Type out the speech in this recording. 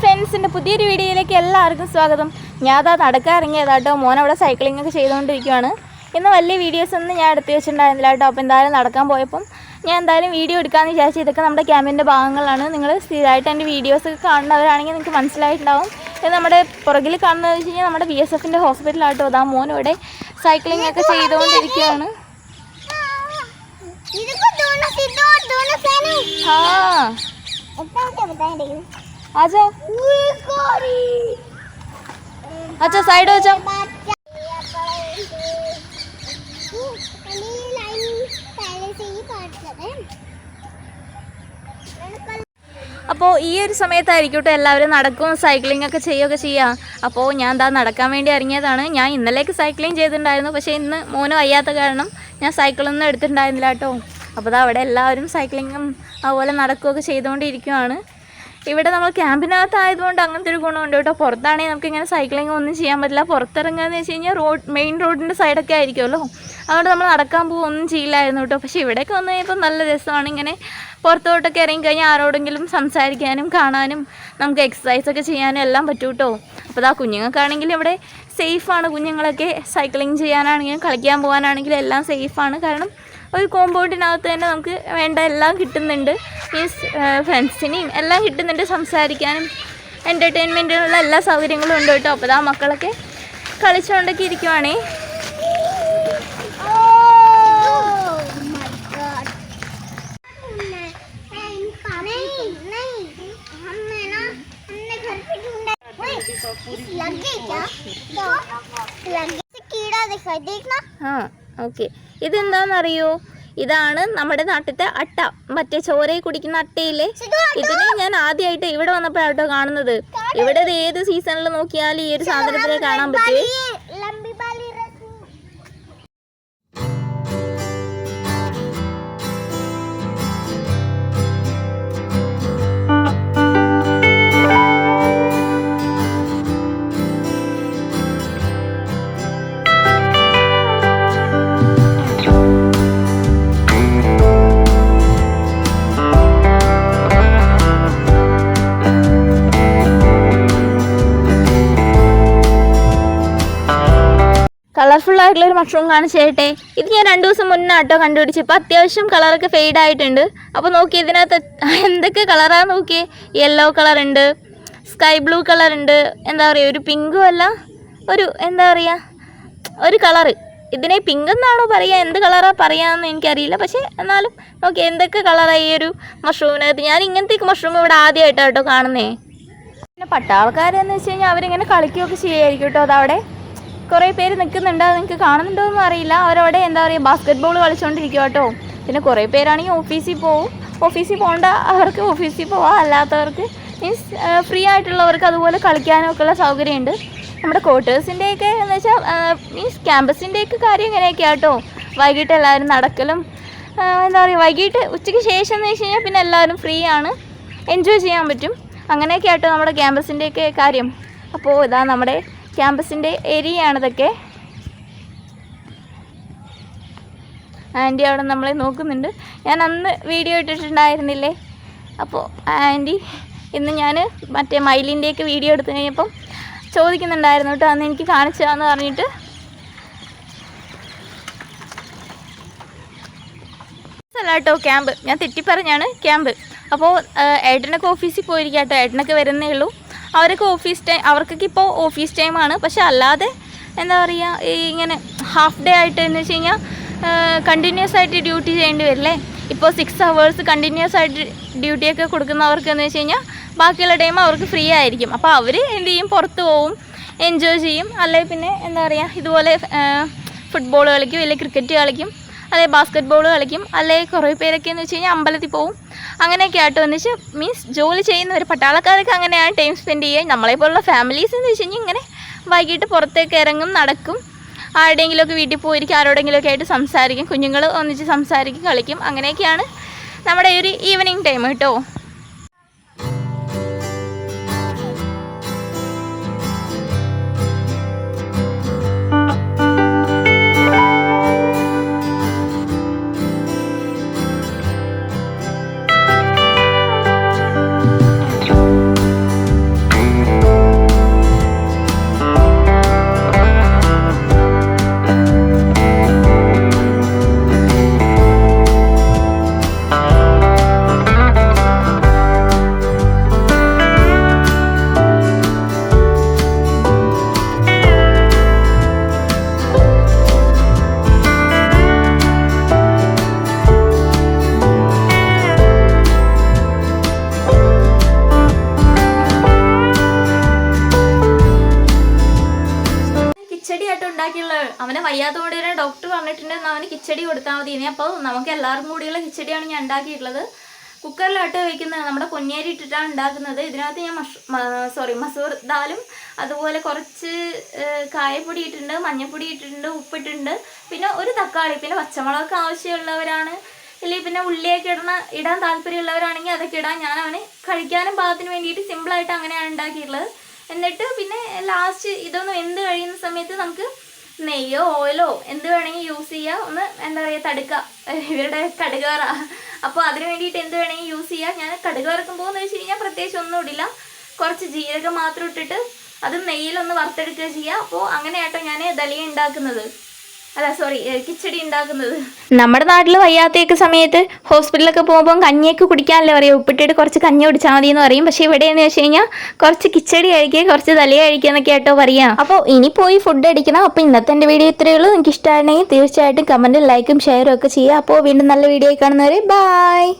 ഫ്രണ്ട്സിന്റെ പുതിയൊരു വീഡിയോയിലേക്ക് എല്ലാവർക്കും സ്വാഗതം. ഞാൻ അതാ നടക്കാൻ മോൻ അവിടെ സൈക്ലിംഗ് ഒക്കെ ചെയ്തുകൊണ്ടിരിക്കുകയാണ് ഇന്ന് വലിയ വീഡിയോസ് ഒന്നും ഞാൻ എടുത്ത് വെച്ചിട്ടുണ്ടായിരുന്നില്ല കേട്ടോ. അപ്പോൾ എന്തായാലും നടക്കാൻ പോയപ്പം ഞാൻ എന്തായാലും വീഡിയോ എടുക്കാമെന്ന് വിചാരിച്ചു ഇതൊക്കെ നമ്മുടെ ക്യാമ്പിന്റെ ഭാഗങ്ങളാണ്. നിങ്ങൾ സ്ഥിരമായിട്ട് എന്റെ വീഡിയോസൊക്കെ കാണുന്നവരാണെങ്കിൽ നിങ്ങൾക്ക് മനസ്സിലായിട്ടുണ്ടാവും. ഇത് നമ്മുടെ പുറകിൽ കാണുന്നത് വെച്ച് കഴിഞ്ഞാൽ നമ്മുടെ ബി എസ് എഫിന്റെ ഹോസ്പിറ്റലാട്ടോ അതാ മോൻ ഇവിടെ സൈക്ലിംഗ് ഒക്കെ ചെയ്തുകൊണ്ടിരിക്കുകയാണ് ആ. আচ্ছা আচ্ছা সাইডে যাও അപ്പോൾ ഈ ഒരു സമയത്തായിരിക്കട്ടെ എല്ലാവരും നടക്കും സൈക്ലിംഗ് ഒക്കെ ചെയ്യുകയൊക്കെ ചെയ്യുക അപ്പോൾ ഞാൻ എന്താ നടക്കാൻ വേണ്ടി ഇറങ്ങിയതാണ്. ഞാൻ ഇന്നലേക്ക് സൈക്ലിംഗ് ചെയ്തിട്ടുണ്ടായിരുന്നു. പക്ഷേ ഇന്ന് മോനും വയ്യാത്ത കാരണം ഞാൻ സൈക്കിളൊന്നും എടുത്തിട്ടുണ്ടായിരുന്നില്ല കേട്ടോ അപ്പോൾ അവിടെ എല്ലാവരും സൈക്ലിങ്ങും അതുപോലെ നടക്കുകയൊക്കെ ചെയ്തുകൊണ്ടിരിക്കുവാണ്. ഇവിടെ നമ്മൾ ക്യാമ്പിനകത്ത് ആയതുകൊണ്ട് അങ്ങനത്തെ ഒരു ഗുണമുണ്ട് കേട്ടോ. പുറത്താണെങ്കിൽ നമുക്ക് ഇങ്ങനെ സൈക്ലിംഗ് ഒന്നും ചെയ്യാൻ പറ്റില്ല. പുറത്തിറങ്ങുകയെന്ന് വെച്ച് കഴിഞ്ഞാൽ റോഡ് മെയിൻ റോഡിന്റെ സൈഡൊക്കെ ആയിരിക്കുമല്ലോ. അതുകൊണ്ട് നമ്മൾ നടക്കാൻ പോകുക ഒന്നും ചെയ്യില്ലായിരുന്നു കേട്ടോ. പക്ഷേ ഇവിടെയൊക്കെ വന്നു കഴിഞ്ഞപ്പോൾ നല്ല രസമാണ് ഇങ്ങനെ പുറത്തോട്ടൊക്കെ ഇറങ്ങി കഴിഞ്ഞാൽ ആരോടെങ്കിലും സംസാരിക്കാനും കാണാനും നമുക്ക് എക്സസൈസൊക്കെ ചെയ്യാനും എല്ലാം പറ്റും കേട്ടോ. അപ്പോൾ ആ കുഞ്ഞുങ്ങൾക്കാണെങ്കിൽ ഇവിടെ സേഫാണ് കുഞ്ഞുങ്ങളൊക്കെ സൈക്ലിംഗ് ചെയ്യാനാണെങ്കിലും കളിക്കാൻ പോകാനാണെങ്കിലും എല്ലാം സേഫാണ് കാരണം ഒരു കോമ്പൗണ്ടിനകത്ത് തന്നെ നമുക്ക് വേണ്ട എല്ലാം കിട്ടുന്നുണ്ട് മീൻസ് ഫ്രണ്ട്സിനെയും എല്ലാം കിട്ടുന്നുണ്ട് സംസാരിക്കാനും എൻ്റർടൈൻമെൻറ്റിനുള്ള എല്ലാ സൗകര്യങ്ങളും ഉണ്ട് കേട്ടോ അപ്പോൾ ആ മക്കളൊക്കെ കളിച്ചുകൊണ്ടൊക്കെ ഇരിക്കുവാണേ कीड़ा दिखाई देखना ആ ഓക്കെ ഇതെന്താണെന്നറിയോ ഇതാണ് നമ്മുടെ നാട്ടിലത്തെ അട്ട. മറ്റേ ചോരയിൽ കുടിക്കുന്ന അട്ടയില്ലേ? ഇതിനെ ഞാൻ ആദ്യമായിട്ട് ഇവിടെ വന്നപ്പോഴാട്ടോ കാണുന്നത്. ഇവിടെ ഏത് സീസണിൽ നോക്കിയാലും ഈ ഒരു സാധനത്തിനെ കാണാൻ പറ്റുമേ കളർഫുൾ ആയിട്ടുള്ള ഒരു മഷ്റൂം കാണിച്ചു തരട്ടെ ഇത് ഞാൻ രണ്ടു ദിവസം മുന്നേ ആട്ടോ കണ്ടുപിടിച്ചു ഇപ്പം അത്യാവശ്യം കളറൊക്കെ ഫെയ്ഡ് ആയിട്ടുണ്ട്. അപ്പോൾ നോക്കി ഇതിനകത്ത് എന്തൊക്കെ കളറാണ് നോക്കിയേ. യെല്ലോ കളർ ഉണ്ട് സ്കൈ ബ്ലൂ കളർ ഉണ്ട് എന്താ പറയുക ഒരു പിങ്കും അല്ല ഒരു എന്താ പറയുക ഒരു കളറ് ഇതിനെ പിങ്ക് എന്നാണോ പറയുക എന്ത് കളറാണ് പറയാമെന്ന് എനിക്കറിയില്ല. പക്ഷേ എന്നാലും നോക്കി എന്തൊക്കെ കളറാണ് ഈ ഒരു മഷ്റൂമിനകത്ത് ഞാൻ ഇങ്ങനത്തെ മഷ്റൂം ഇവിടെ ആദ്യമായിട്ടാണ് കേട്ടോ കാണുന്നേ. പിന്നെ പട്ടാൾക്കാരെന്ന് വെച്ച് കഴിഞ്ഞാൽ അവരിങ്ങനെ കളിക്കുകയൊക്കെ ചെയ്യുമായിരിക്കും കേട്ടോ അതവിടെ. കുറേ പേര് നിൽക്കുന്നുണ്ട്. അത് നിങ്ങൾക്ക് കാണുന്നുണ്ടോ എന്ന് അറിയില്ല. അവരവിടെ എന്താ പറയുക ബാസ്ക്കറ്റ് ബോൾ കളിച്ചുകൊണ്ടിരിക്കുക കേട്ടോ പിന്നെ കുറേ പേരാണെങ്കിൽ ഓഫീസിൽ പോവും. ഓഫീസിൽ പോകേണ്ട അവർക്ക് ഓഫീസിൽ പോവാം. അല്ലാത്തവർക്ക് മീൻസ് ഫ്രീ ആയിട്ടുള്ളവർക്ക് അതുപോലെ കളിക്കാനൊക്കെ ഉള്ള സൗകര്യമുണ്ട്. നമ്മുടെ ക്വാർട്ടേഴ്സിന്റെയൊക്കെ എന്ന് വെച്ചാൽ മീൻസ് ക്യാമ്പസിന്റെയൊക്കെ കാര്യം ഇങ്ങനെയൊക്കെയാണ് കേട്ടോ വൈകിട്ട് എല്ലാവരും നടക്കലും എന്താ പറയുക വൈകിട്ട് ഉച്ചയ്ക്ക് ശേഷം എന്ന് വെച്ച് കഴിഞ്ഞാൽ പിന്നെ എല്ലാവരും ഫ്രീ ആണ്. എൻജോയ് ചെയ്യാൻ പറ്റും. അങ്ങനെയൊക്കെ ആട്ടോ നമ്മുടെ ക്യാമ്പസിന്റെയൊക്കെ കാര്യം. അപ്പോൾ ഇതാ നമ്മുടെ ക്യാമ്പസിന്റെ ഏരിയ ആണിതൊക്കെ ആന്റി അവിടെ നമ്മളെ നോക്കുന്നുണ്ട്. ഞാൻ അന്ന് വീഡിയോ ഇട്ടിട്ടുണ്ടായിരുന്നില്ലേ? അപ്പോൾ ആന്റി ഇന്ന് ഞാൻ മറ്റേ മയിലിന്റെയൊക്കെ വീഡിയോ എടുത്തു കഴിഞ്ഞപ്പം ചോദിക്കുന്നുണ്ടായിരുന്നു കേട്ടോ അന്ന് എനിക്ക് കാണിച്ചു തരാമെന്ന് പറഞ്ഞിട്ട് കേട്ടോ ക്യാമ്പ്. ഞാൻ തെറ്റിപ്പറഞ്ഞാണ് ക്യാമ്പ്. അപ്പോൾ ഏട്ടനൊക്കെ ഓഫീസിൽ പോയിരിക്കാം കേട്ടോ ഏട്ടനൊക്കെ വരുന്നേ ഉള്ളൂ. അവരൊക്കെ ഓഫീസ് ടൈം അവർക്കൊക്കെ ഇപ്പോൾ ഓഫീസ് ടൈമാണ് പക്ഷെ അല്ലാതെ എന്താ പറയുക ഈ ഇങ്ങനെ ഹാഫ് ഡേ ആയിട്ട് എന്ന് വെച്ച് കഴിഞ്ഞാൽ കണ്ടിന്യൂസ് ആയിട്ട് ഡ്യൂട്ടി ചെയ്യേണ്ടി വരില്ലേ? ഇപ്പോൾ സിക്സ് ഹവേഴ്സ് കണ്ടിന്യൂസ് ആയിട്ട് ഡ്യൂട്ടിയൊക്കെ കൊടുക്കുന്നവർക്ക് എന്ന് വെച്ച് കഴിഞ്ഞാൽ ബാക്കിയുള്ള ടൈം അവർക്ക് ഫ്രീ ആയിരിക്കും. അപ്പോൾ അവർ എന്ത് ചെയ്യും? പുറത്ത് പോവും എൻജോയ് ചെയ്യും. അല്ലെങ്കിൽ പിന്നെ എന്താ പറയുക ഇതുപോലെ ഫുട്ബോൾ കളിക്കും അല്ലെങ്കിൽ ക്രിക്കറ്റ് കളിക്കും. അല്ലെ ബാസ്ക്കറ്റ് ബോൾ കളിക്കും. അല്ലെങ്കിൽ കുറേ പേരൊക്കെ എന്ന് വെച്ച് കഴിഞ്ഞാൽ അമ്പലത്തിൽ പോവും. അങ്ങനെയൊക്കെ ആയിട്ട് എന്ന് വെച്ചാൽ മീൻസ് ജോലി ചെയ്യുന്നവർ പട്ടാളക്കാരൊക്കെ അങ്ങനെയാണ് ടൈം സ്പെൻഡ് ചെയ്യുക. നമ്മളെ പോലുള്ള ഫാമിലീസ് എന്ന് വെച്ച് കഴിഞ്ഞാൽ ഇങ്ങനെ വൈകിട്ട് പുറത്തേക്ക് ഇറങ്ങും നടക്കും. ആരുടെയെങ്കിലുമൊക്കെ വീട്ടിൽ പോയിരിക്കും ആരോടെങ്കിലുമൊക്കെ ആയിട്ട് സംസാരിക്കും. കുഞ്ഞുങ്ങൾ ഒന്നിച്ച് സംസാരിക്കും കളിക്കും. അങ്ങനെയൊക്കെയാണ് നമ്മുടെ ഒരു ഈവനിങ് ടൈം കേട്ടോ. ഉണ്ടാക്കിയുള്ളത് അവനെ വയ്യാത്തോടെ തന്നെ ഡോക്ടർ പറഞ്ഞിട്ടുണ്ടെന്ന് അവന് കിച്ചടി കൊടുത്താൽ മതി. ഇനി അപ്പോൾ നമുക്ക് എല്ലാവർക്കും കൂടിയുള്ള കിച്ചടിയാണ് ഞാൻ ഉണ്ടാക്കിയിട്ടുള്ളത്. കുക്കറിലാട്ട് വയ്ക്കുന്നത് നമ്മുടെ പൊന്നിയരി ഇട്ടിട്ടാണ് ഉണ്ടാക്കുന്നത്. ഇതിനകത്ത് ഞാൻ മഷ് സോറി മസൂർ ദാലും അതുപോലെ കുറച്ച് കായപ്പൊടി ഇട്ടിട്ടുണ്ട് മഞ്ഞൾപ്പൊടി ഇട്ടിട്ടുണ്ട് ഉപ്പിട്ടിട്ടുണ്ട്. പിന്നെ ഒരു തക്കാളി പിന്നെ പച്ചമുളകൊക്കെ ആവശ്യമുള്ളവരാണ്. ഇല്ലെങ്കിൽ പിന്നെ ഉള്ളിയൊക്കെ ഇടണ ഇടാൻ താല്പര്യമുള്ളവരാണെങ്കിൽ അതൊക്കെ ഇടാം ഞാൻ അവന് കഴിക്കാനും പാകത്തിന് വേണ്ടിയിട്ട് സിമ്പിളായിട്ട് അങ്ങനെയാണ് ഉണ്ടാക്കിയിട്ടുള്ളത്. എന്നിട്ട് പിന്നെ ലാസ്റ്റ് ഇതൊന്നും എന്ത് കഴിയുന്ന സമയത്ത് നമുക്ക് നെയ്യോ ഓയിലോ എന്ത് വേണമെങ്കിൽ യൂസ് ചെയ്യുക ഒന്ന് എന്താ പറയുക തടുക്ക. ഇവരുടെ കടുകറ അപ്പോൾ അതിന് വേണ്ടിയിട്ട് എന്ത് വേണമെങ്കിൽ യൂസ് ചെയ്യുക ഞാൻ കടുക് വറക്കുമ്പോൾ എന്ന് വെച്ച് കഴിഞ്ഞാൽ പ്രത്യേകിച്ച് ഒന്നും ഇടില്ല. കുറച്ച് ജീരകം മാത്രം ഇട്ടിട്ട് അത് നെയ്യിലൊന്ന് വറുത്തെടുക്കുക ചെയ്യുക അപ്പോൾ അങ്ങനെയാട്ടോ ഞാൻ ദലിയ ഉണ്ടാക്കുന്നത്. അല്ല സോറി കിച്ചടി ഉണ്ടാക്കുന്നത് നമ്മുടെ നാട്ടിൽ വയ്യാത്തയൊക്കെ സമയത്ത് ഹോസ്പിറ്റലൊക്കെ പോകുമ്പോൾ കഞ്ഞിയൊക്കെ കുടിക്കാനല്ലേ പറയും. ഉപ്പിട്ടിട്ട് കുറച്ച് കഞ്ഞി കുടിച്ചാൽ മതി എന്ന് പറയും. പക്ഷേ ഇവിടെ എന്ന് വെച്ച് കഴിഞ്ഞാൽ കുറച്ച് കിച്ചടി കഴിക്കുക കുറച്ച് തലയെ കഴിക്കുക എന്നൊക്കെ ആയിട്ടോ പറയാം. അപ്പോൾ ഇനി പോയി ഫുഡ് അടിക്കണം. അപ്പോൾ ഇന്നത്തെ എന്റെ വീഡിയോ ഇത്രയേ ഉള്ളൂ. നിങ്ങൾക്ക് ഇഷ്ടമാണെങ്കിൽ തീർച്ചയായിട്ടും കമന്റും ലൈക്കും ഷെയറും ഒക്കെ ചെയ്യുക. അപ്പോൾ വീണ്ടും നല്ല വീഡിയോ കാണുന്നവരെ ബായ്